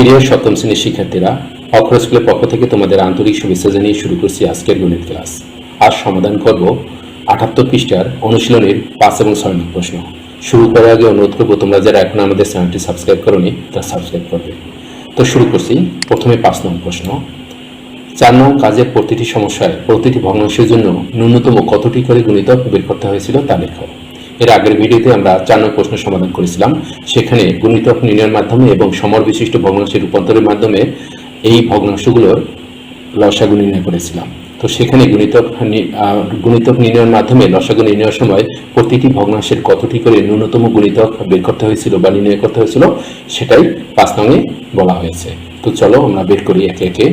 প্রিয় সপ্তম শ্রেণির শিক্ষার্থীরা, অক্ষর স্কুলের পক্ষ থেকে তোমাদের আন্তরিক শুভেচ্ছা জানিয়ে শুরু করছি আজকের গণিত ক্লাস। আজ সমাধান করব আটাত্তর পৃষ্ঠার অনুশীলনের পাঁচ এবং ছয় নম্বর প্রশ্ন। শুরু করার আগে অনুরোধ করব তোমরা যারা এখন আমাদের চ্যানেলটি সাবস্ক্রাইব করোনি তা সাবস্ক্রাইব করবে। তো শুরু করছি প্রথমে পাঁচ নম্বর প্রশ্ন। চার নং কাজের প্রতিটি সমস্যায় প্রতিটি ভগ্নাংশের জন্য ন্যূনতম কতটি করে গুণিতক বের করতে হয়েছিল তা লেখো। এর আগের ভিডিওতে আমরা চার নং প্রশ্ন সমাধান করেছিলাম। সেখানে গুণিতক নির্ণয়ের মাধ্যমে এবং সমর বিশিষ্ট ভগ্নাংশের রূপান্তরের মাধ্যমে এই ভগ্নাংশগুলোর লসাগু নির্ণয় করেছিলাম। তো সেখানে গুণিতক গুণিতক নির্ণয়ের মাধ্যমে লসাগু নির্ণয়ের সময় প্রতিটি ভগ্নাংশের কতটি করে ন্যূনতম গুণিতক বের করতে হয়েছিল বা নির্ণয় করতে হয়েছিল সেটাই পাঁচ নঙে বলা হয়েছে। তো চলো আমরা বের করি একে একে।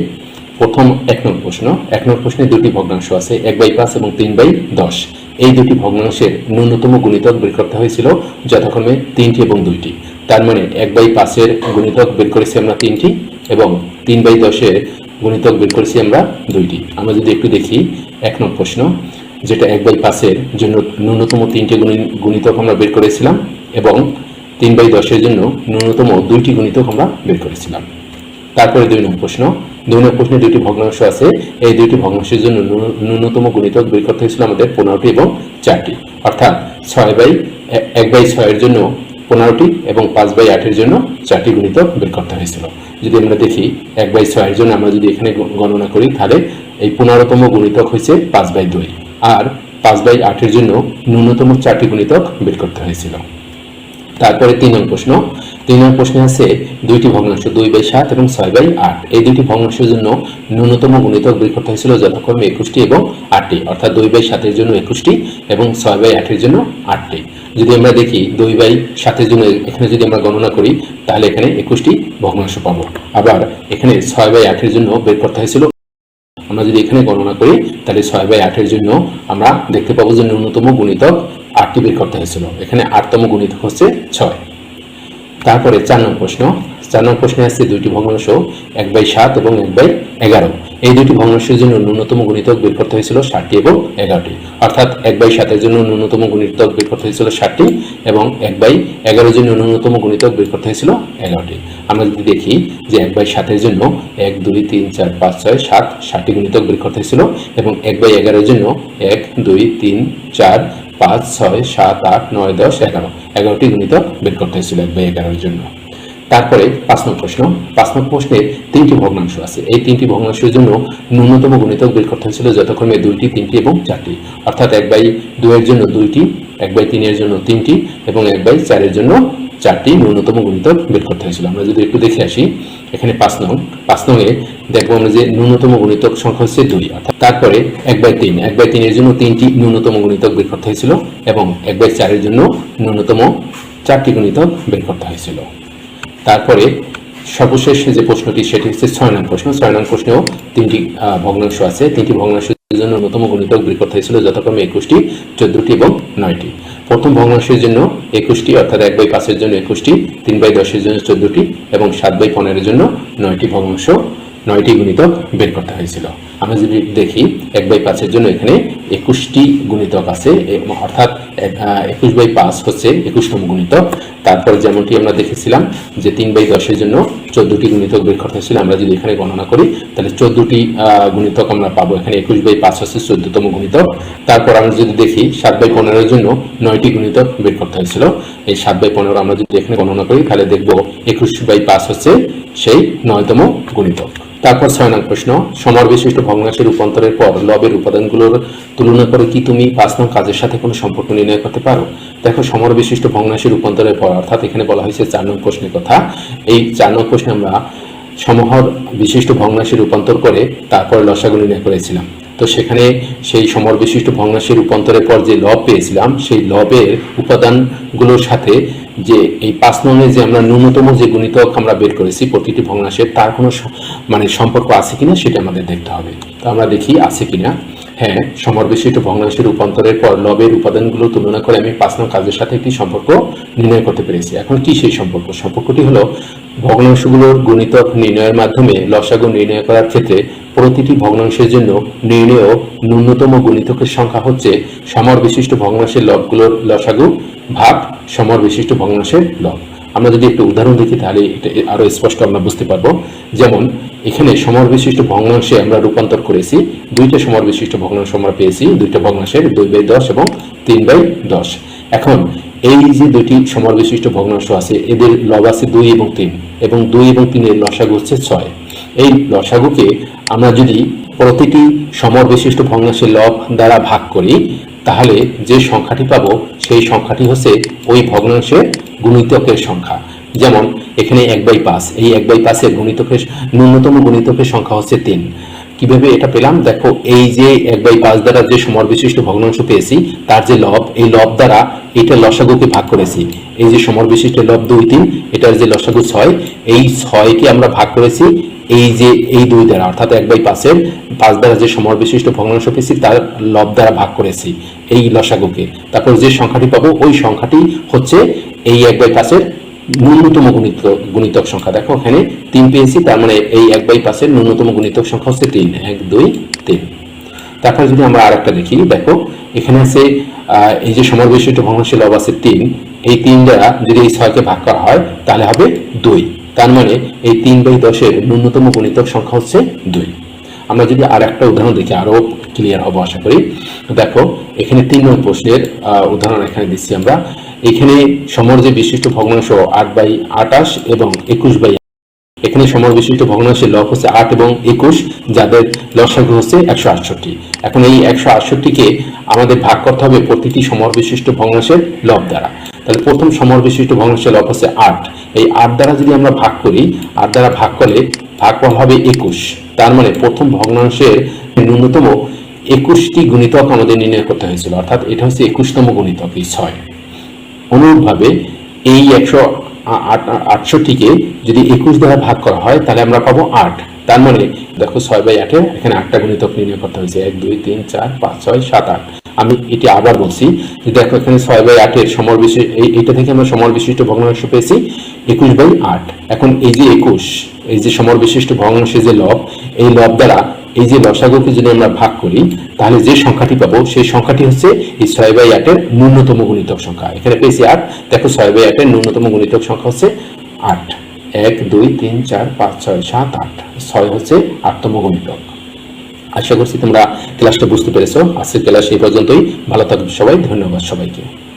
প্রথম এক নম্বর প্রশ্ন। এক নম্বর প্রশ্নে দুটি ভগ্নাংশ আছে, এক বাই পাঁচ এবং তিন বাই দশ। এই দুটি ভগ্নাংশের ন্যূনতম গুণিতক বের করতে হয়েছিল যথাক্রমে তিনটি এবং দুইটি। তার মানে এক বাই পাঁচের গুণিতক বের করেছি আমরা তিনটি এবং তিন বাই দশের গুণিতক বের করেছি আমরা দুইটি। আমরা যদি একটু দেখি, এক নম্বর প্রশ্ন, যেটা এক বাই পাঁচের জন্য ন্যূনতম তিনটি গুণি- গুণিতক আমরা বের করেছিলাম এবং তিন বাই দশের জন্য ন্যূনতম দুইটি গুণিতক আমরা বের করেছিলাম। তারপরে দুই নম্বর প্রশ্ন দুই প্রশ্নে দুইটি ভগ্নাংশ আছে। এই দুইটি ভগ্নাংশের জন্য ন্যূনতম গুণিতক বের করতে হয়েছিল আমাদের পনেরোটি এবং চারটি। অর্থাৎ ছয় বাই এক বাই ছয়ের জন্য পনেরোটি এবং পাঁচ বাই আটের জন্য চারটি গুণিতক বের করতে হয়েছিল। যদি আমরা দেখি এক বাই ছয়ের জন্য আমরা যদি এখানে গণনা করি, তাহলে এই পনেরোতম গুণিতক হয়েছে পাঁচ বাই দুই। আর পাঁচ বাই আটের জন্য ন্যূনতম চারটি গুণিতক বের করতে হয়েছিল। তারপরে তিন নং প্রশ্ন। তিন নং প্রশ্নে আছে দুইটি ভগ্নাংশ, দুই বাই সাত এবং ছয় বাই আট। এই দুইটি ভগ্নাংশের জন্য ন্যূনতম গুণিতক বের করতে হয়েছিল যথাক্রমে একুশটি এবং আটটি, অর্থাৎ দুই বাই সাতের জন্য একুশটি এবং ছয় বাই আটের জন্য আটটি। যদি আমরা দেখি দুই বাই সাতের জন্য এখানে যদি আমরা গণনা করি, তাহলে এখানে একুশটি ভগ্নাংশ পাবো। আবার এখানে ছয় বাই আটের জন্য বের করতে হয়েছিল আমরা যদি এখানে গণনা করি, তাহলে ছয় বাই আটের জন্য আমরা দেখতে পাবো যে ন্যূনতম গুণিতক আটটি বের করতে হয়েছিল। এখানে আটতম গুণিতক হচ্ছে ছয়। তারপরে চার নম্বর প্রশ্ন। চার নম্বর প্রশ্নে আসছে দুইটি ভগ্নাংশ, এক বাই সাত এবং এক বাই এগারো। এই দুইটি ভগ্নাংশের জন্য ন্যূনতম গুণিতক বের করতে হয়েছিল ষাটটি এবং এগারোটি। অর্থাৎ এক বাই সাতের জন্য ন্যূনতম গুণিতক বের করতে হয়েছিল ষাটটি এবং এক বাই এগারোর জন্য ন্যূনতম গুণিতক বের করতে হয়েছিল এগারোটি। আমরা যদি দেখি যে এক বাই সাতের জন্য এক, দুই, তিন, চার, পাঁচ, ছয়, সাত, ষাটটি গুণিতক বের করতে হয়েছিল এবং এক বাই এগারোর জন্য এক, দুই, তিন, চার পাঁচ, ছয়, সাত, আট, নয়, দশ, এগারো। এগারোটি গুণিতক বের করতে হয়েছিল এক বাই এগারোর জন্য। তারপরে পাঁচ নম্বর প্রশ্ন। পাঁচ নম্বর প্রশ্নে তিনটি ভগ্নাংশ আছে। এই তিনটি ভগ্নাংশের জন্য ন্যূনতম গুণিতক বের করতে হয়েছিল যথাক্রমে দুইটি, তিনটি এবং চারটি। অর্থাৎ এক বাই দুয়ের জন্য দুইটি এক বাই তিনের জন্য তিনটি এবং এক বাই চারের জন্য চারটি ন্যূনতম গুণিতক বের করতে হয়েছিল। আমরা যদি একটু দেখে আসি, এখানে পাঁচ নং, পাঁচ নংয়ে দেখব আমরা যে ন্যূনতম গুণিতক সংখ্যা হচ্ছে দুই, অর্থাৎ তারপরে এক বাই তিন, এক বাই তিনের জন্য তিনটি ন্যূনতম গুণিতক বের করতে হয়েছিল এবং এক বাই চারের জন্য ন্যূনতম চারটি গুণিতক বের করতে হয়েছিল। তারপরে সর্বশেষ যে প্রশ্নটি, সেটি হচ্ছে ছয় নং প্রশ্ন। ছয় নং প্রশ্নেও তিনটি ভগ্নাংশ আছে। তিনটি ভগ্নাংশের জন্য ন্যূনতম গুণিতক করতে হয়েছিল যথাক্রমে একুশটি, চোদ্দটি এবং নয়টি। প্রথম ভগ্নাংশের জন্য একুশটি, অর্থাৎ এক বাই পাঁচের জন্য একুশটি, তিন বাই দশের জন্য চোদ্দটি এবং সাত বাই পনেরোর জন্য নয়টি ভগ্নাংশ নয়টি গুণিতক বের করতে হয়েছিল। আমরা যদি দেখি, এক বাই পাঁচের জন্য এখানে একুশটি গুণিতক আছে অর্থাৎ একুশ বাই পাঁচ হচ্ছে একুশতম গুণিতক তারপরে যেমনটি আমরা দেখেছিলাম যে তিন বাই দশের জন্য চোদ্দটি গুণিতক বের করতে হয়েছিল, আমরা যদি এখানে গণনা করি, তাহলে চোদ্দটি গুণিতক আমরা পাবো। এখানে একুশ বাই পাঁচ হচ্ছে চোদ্দতম গুণিতক। তারপর আমরা যদি দেখি, সাত বাই পনেরোর জন্য নয়টি গুণিতক বের করতে হয়েছিল। এই সাত বাই পনেরো আমরা যদি এখানে গণনা করি, তাহলে দেখব একুশ বাই পাঁচ হচ্ছে সেই নয়তম গুণিতক। তারপর ছয় নং প্রশ্ন সমর বিশিষ্ট ভগ্নাংশে রূপান্তরের পর লবের উপাদানগুলোর তুলনা করে কি তুমি পাঁচ নং কাজের সাথে কোনো সম্পর্ক নির্ণয় করতে পারো? দেখো সমর বিশিষ্ট ভগ্নাংশে রূপান্তরের পর, অর্থাৎ এখানে বলা হয়েছে চার নং প্রশ্নের কথা। এই চার নং প্রশ্নে আমরা সমহর বিশিষ্ট ভগ্নাংশে রূপান্তর করে তারপর লসাগু নির্ণয় করেছিলাম। তো সেখানে সেই সমর বিশিষ্ট ভগ্নাংশের রূপান্তরের পর যে লব পেয়েছিলাম, সেই লবের উপাদানগুলোর সাথে যে এই পাঁচ নঙে যে আমরা ন্যূনতম যে গুণিতক আমরা বের করেছি, প্রতিটি ভগ্নাংশের তার কোনো মানে সম্পর্ক আছে কিনা সেটা আমাদের দেখতে হবে। তো আমরা দেখি আছে কিনা। হ্যাঁ সমর বিশিষ্ট ভগ্নাংশের রূপান্তরের পর লবের উপাদানগুলো তুলনা করে আমি পাঁচ নং কাজের সাথে একটি সম্পর্ক নির্ণয় করতে পেরেছি। এখন কি সেই সম্পর্ক? সম্পর্কটি হলো ভগ্নাংশগুলোর গুণিতক নির্ণয়ের মাধ্যমে লসাগু নির্ণয় করার ক্ষেত্রে প্রতিটি ভগ্নাংশের জন্য নির্ণেয় ন্যূনতম গুণিতকের সংখ্যা হচ্ছে সমর বিশিষ্ট ভগ্নাংশের লবগুলোর লসাগু ভাগ সমর বিশিষ্ট ভগ্নাংশের লব। আমরা যদি একটু উদাহরণ দেখি, তাহলে এটা আরও স্পষ্ট আমরা বুঝতে পারব। যেমন, এখানে সমর বিশিষ্ট ভগ্নাংশে আমরা রূপান্তর করেছি, দুইটা সমর বিশিষ্ট ভগ্নাংশ আমরা পেয়েছি, দুইটা ভগ্নাংশের দুই বাই দশ এবং তিন বাই দশ। এখন এই যে দুটি সমর বিশিষ্ট ভগ্নাংশ আছে, এদের লব আছে দুই এবং তিন, এবং দুই এবং তিনের লসাগু হচ্ছে ছয়। এই লসাগুকে আমরা যদি প্রতিটি সমর বিশিষ্ট ভগ্নাংশের লব দ্বারা ভাগ করি, তাহলে যে সংখ্যাটি পাবো, সেই সংখ্যাটি হচ্ছে ওই ভগ্নাংশের গুণিতকের সংখ্যা। যেমন এখানে এক বাই পাঁচ, এই এক বাই পাঁচের গুণিতকের ন্যূনতম গুণিতকের সংখ্যা হচ্ছে তিন। কীভাবে এটা পেলাম? দেখো, এই যে এক বাই পাঁচ দ্বারা যে সমর বিশিষ্ট ভগ্নাংশ পেয়েছি, তার যে লব, এই লব দ্বারা এটা লসাগুকে ভাগ করেছি। এই যে সমর বিশিষ্ট লব দুই তিন, এটার যে লসাগু ছয়, এই ছয়কে আমরা ভাগ করেছি এই যে এই দুই দ্বারা, অর্থাৎ এক বাই পাঁচের পাঁচ দ্বারা যে সমর বিশিষ্ট ভগ্নাংশ পেয়েছি, তার লব দ্বারা ভাগ করেছি এই লসাগুকে। তারপর যে সংখ্যাটি পাবো, ওই সংখ্যাটি হচ্ছে এই এক বাই পাঁচের ন্যূনতম গুণিত গুণিতক সংখ্যা। দেখো এখানে তিন পেয়েছি, তার মানে এই এক বাই পাঁচের ন্যূনতম গুণিতক সংখ্যা হচ্ছে তিন, এক, দুই, তিন। তারপর যদি আমরা আর একটা দেখি, দেখো, এখানে আছে এই যে সমর বিশিষ্ট ভগ্নাংশের লব আছে তিন, এই তিন দ্বারা যদি এই ছয়কে ভাগ করা হয়, তাহলে হবে দুই। তার মানে এই তিন বাই দশের ন্যূনতম গুণিতক সংখ্যা হচ্ছে দুই। আমরা যদি আর একটা উদাহরণ দেখি আরও ক্লিয়ার হব আশা করি। দেখো, এখানে তিন নম্বর প্রশ্নের উদাহরণ এখানে দিচ্ছি আমরা। এখানে সমর যে বিশিষ্ট ভগ্নাংশ আট বাই আটাশ এবং একুশ বাই এখানে সমর বিশিষ্ট ভগ্নাংশের লব হচ্ছে আট এবং একুশ, যাদের লসাগু হচ্ছে একশো আটষট্টি। এখন এই একশো আটষট্টিকে আমাদের ভাগ করতে হবে প্রতিটি সমর বিশিষ্ট ভগ্নাংশের লব দ্বারা। তাহলে প্রথম সমর বিশিষ্ট ভগ্নাংশের লব হচ্ছে আট। এই আট দ্বারা যদি আমরা ভাগ করি, আট দ্বারা ভাগ করলে ভাগফল হবে একুশ। তার মানে প্রথম ভগ্নাংশের ন্যূনতম একুশটি গুণিতক আমাদের নির্ণয় করতে হয়েছিল। অর্থাৎ এটা হচ্ছে একুশতম গুণিতক, এই ছয়। অনুরূপভাবে এই একশো আটষট্টিকে যদি একুশ দ্বারা ভাগ করা হয়, তাহলে আমরা পাবো আট। তার মানে দেখো ছয় বাই আটে এখানে আটটা গুণিতক নির্ণয় করতে হয়েছে। এক, দুই, তিন, চার, পাঁচ, ছয়, সাত, আট। আমি এটি আবার বলছি, যে দেখো এখানে ছয় বাই আটের সমর বিশিষ্ট এইটা থেকে আমরা সমর বিশিষ্ট ভগ্নাংশ পেয়েছি, একুশ বাই আট। এখন এই যে একুশ, এই যে সমর বিশিষ্ট ভগ্নাংশের যে লব, এই লব দ্বারা এই যে লসাগুকে যদি আমরা ভাগ করি, তাহলে যে সংখ্যাটি পাবো, সেই সংখ্যাটি হচ্ছে এই ছয় বাই আটের ন্যূনতম গুণিতক সংখ্যা। এখানে পেয়েছি আট। দেখো ছয় বাই আটের ন্যূনতম গুণিতক সংখ্যা হচ্ছে আট। এক, দুই, তিন, চার, পাঁচ, ছয়, সাত, আট। ছয় হচ্ছে আটতম গুণিতক। আশা করছি তোমরা ক্লাসটা বুঝতে পেরেছ। আজকের ক্লাস এই পর্যন্তই। ভালো থাকবে সবাই। ধন্যবাদ সবাইকে।